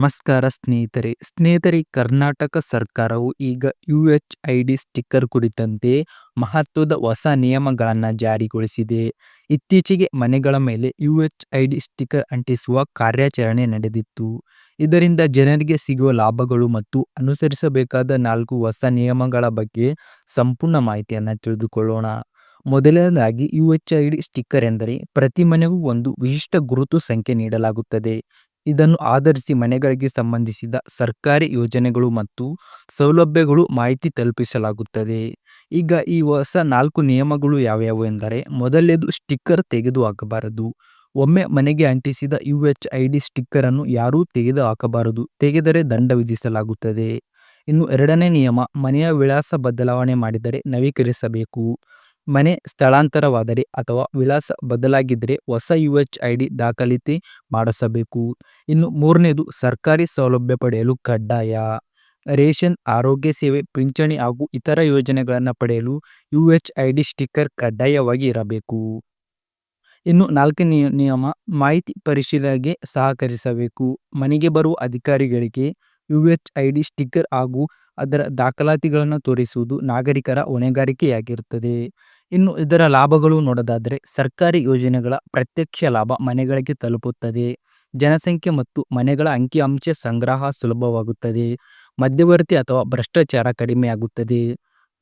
ನಮಸ್ಕಾರ ಸ್ನೇಹಿತರೆ. ಸ್ನೇಹಿತರೆ ಕರ್ನಾಟಕ ಸರ್ಕಾರವು ಈಗ U H I D sticker ಕುರಿತಂತೆ ಮಹತ್ವದ ಹೊಸ ನಿಯಮಗಳನ್ನು ಜಾರಿಗೊಳಿಸಿದೆ. ಇತ್ತೀಚೆಗೆ ಮನೆಗಳ ಮೇಲೆ U H I D sticker ಅಂಟಿಸುವ ಕಾರ್ಯಾಚರಣೆ ನಡೆದಿತ್ತು. ಇದರಿಂದ ಜನರಿಗೆ ಸಿಗುವ ಲಾಭಗಳು ಮತ್ತು ಅನುಸರಿಸಬೇಕಾದ ನಾಲ್ಕು ಹೊಸ ನಿಯಮಗಳ ಬಗ್ಗೆ ಸಂಪೂರ್ಣ ಮಾಹಿತಿಯನ್ನು ತಿಳಿದುಕೊಳ್ಳೋಣ. ಮೊದಲನೇದಾಗಿ, U H I D sticker ಎಂದರೆ ಪ್ರತಿ ಮನೆಗೂ ಒಂದು ವಿಶಿಷ್ಟ ಗುರುತು ಸಂಖ್ಯೆ ನೀಡಲಾಗುತ್ತದೆ. ಇದನ್ನು ಆಧರಿಸಿ ಮನೆಗಳಿಗೆ ಸಂಬಂಧಿಸಿದ ಸರ್ಕಾರಿ ಯೋಜನೆಗಳು ಮತ್ತು ಸೌಲಭ್ಯಗಳು ಮಾಹಿತಿ ತಲುಪಿಸಲಾಗುತ್ತದೆ. ಈಗ ಈ ಹೊಸ ನಾಲ್ಕು ನಿಯಮಗಳು ಯಾವ್ಯಾವು ಎಂದರೆ, ಮೊದಲನೇದು ಸ್ಟಿಕ್ಕರ್ ತೆಗೆದು ಹಾಕಬಾರದು ಒಮ್ಮೆ ಮನೆಗೆ ಅಂಟಿಸಿದ U H I D sticker ಅನ್ನು ಯಾರೂ ತೆಗೆದು ಹಾಕಬಾರದು ತೆಗೆದರೆ ದಂಡ ವಿಧಿಸಲಾಗುತ್ತದೆ. ಇನ್ನು ಎರಡನೇ ನಿಯಮ, ಮನೆಯ ವಿಳಾಸ ಬದಲಾವಣೆ ಮಾಡಿದರೆ ನವೀಕರಿಸಬೇಕು. ಮನೆ ಸ್ಥಳಾಂತರವಾದರೆ ಅಥವಾ ವಿಳಾಸ ಬದಲಾಗಿದ್ದರೆ ಹೊಸ ಯು ಎಚ್ ಐ ಡಿ ದಾಖಲಾತಿ ಮಾಡಿಸಬೇಕು. ಇನ್ನು ಮೂರನೇದು, ಸರ್ಕಾರಿ ಸೌಲಭ್ಯ ಪಡೆಯಲು ಕಡ್ಡಾಯ. ರೇಷನ್, ಆರೋಗ್ಯ ಸೇವೆ, ಪಿಂಚಣಿ ಹಾಗೂ ಇತರ ಯೋಜನೆಗಳನ್ನು ಪಡೆಯಲು U H I D sticker ಕಡ್ಡಾಯವಾಗಿ ಇರಬೇಕು. ಇನ್ನು ನಾಲ್ಕನೇ ನಿಯಮ, ಮಾಹಿತಿ ಪರಿಶೀಲನೆಗೆ ಸಹಕರಿಸಬೇಕು. ಮನೆಗೆ ಬರುವ ಅಧಿಕಾರಿಗಳಿಗೆ ಯು ಎಚ್ ಐ ಸ್ಟಿಕ್ಕರ್ ಹಾಗೂ ಅದರ ದಾಖಲಾತಿಗಳನ್ನು ತೋರಿಸುವುದು ನಾಗರಿಕರ ಹೊಣೆಗಾರಿಕೆಯಾಗಿರುತ್ತದೆ. ಇನ್ನು ಇದರ ಲಾಭಗಳು ನೋಡೋದಾದರೆ ಸರ್ಕಾರಿ ಯೋಜನೆಗಳ ಪ್ರತ್ಯಕ್ಷ ಲಾಭ ಮನೆಗಳಿಗೆ ತಲುಪುತ್ತದೆ. ಜನಸಂಖ್ಯೆ ಮತ್ತು ಮನೆಗಳ ಅಂಕಿಅಂಶ ಸಂಗ್ರಹ ಸುಲಭವಾಗುತ್ತದೆ. ಮಧ್ಯವರ್ತಿ ಅಥವಾ ಭ್ರಷ್ಟಾಚಾರ ಕಡಿಮೆಯಾಗುತ್ತದೆ.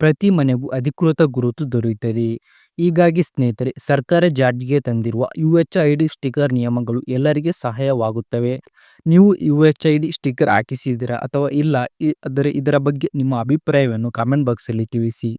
ಪ್ರತಿ ಮನೆಗೂ ಅಧಿಕೃತ ಗುರುತು ದೊರೆಯುತ್ತದೆ. ಹೀಗಾಗಿ ಸ್ನೇಹಿತರೆ, ಸರ್ಕಾರ ಜಾರಿಗೆ ತಂದಿರುವ U H I D sticker ನಿಯಮಗಳು ಎಲ್ಲರಿಗೆ ಸಹಾಯವಾಗುತ್ತವೆ. ನೀವು U H I D sticker ಹಾಕಿಸಿದ್ದೀರಾ ಅಥವಾ ಇಲ್ಲ ಆದರೆ ಇದರ ಬಗ್ಗೆ ನಿಮ್ಮ ಅಭಿಪ್ರಾಯವನ್ನು ಕಾಮೆಂಟ್ ಬಾಕ್ಸಲ್ಲಿ ತಿಳಿಸಿ.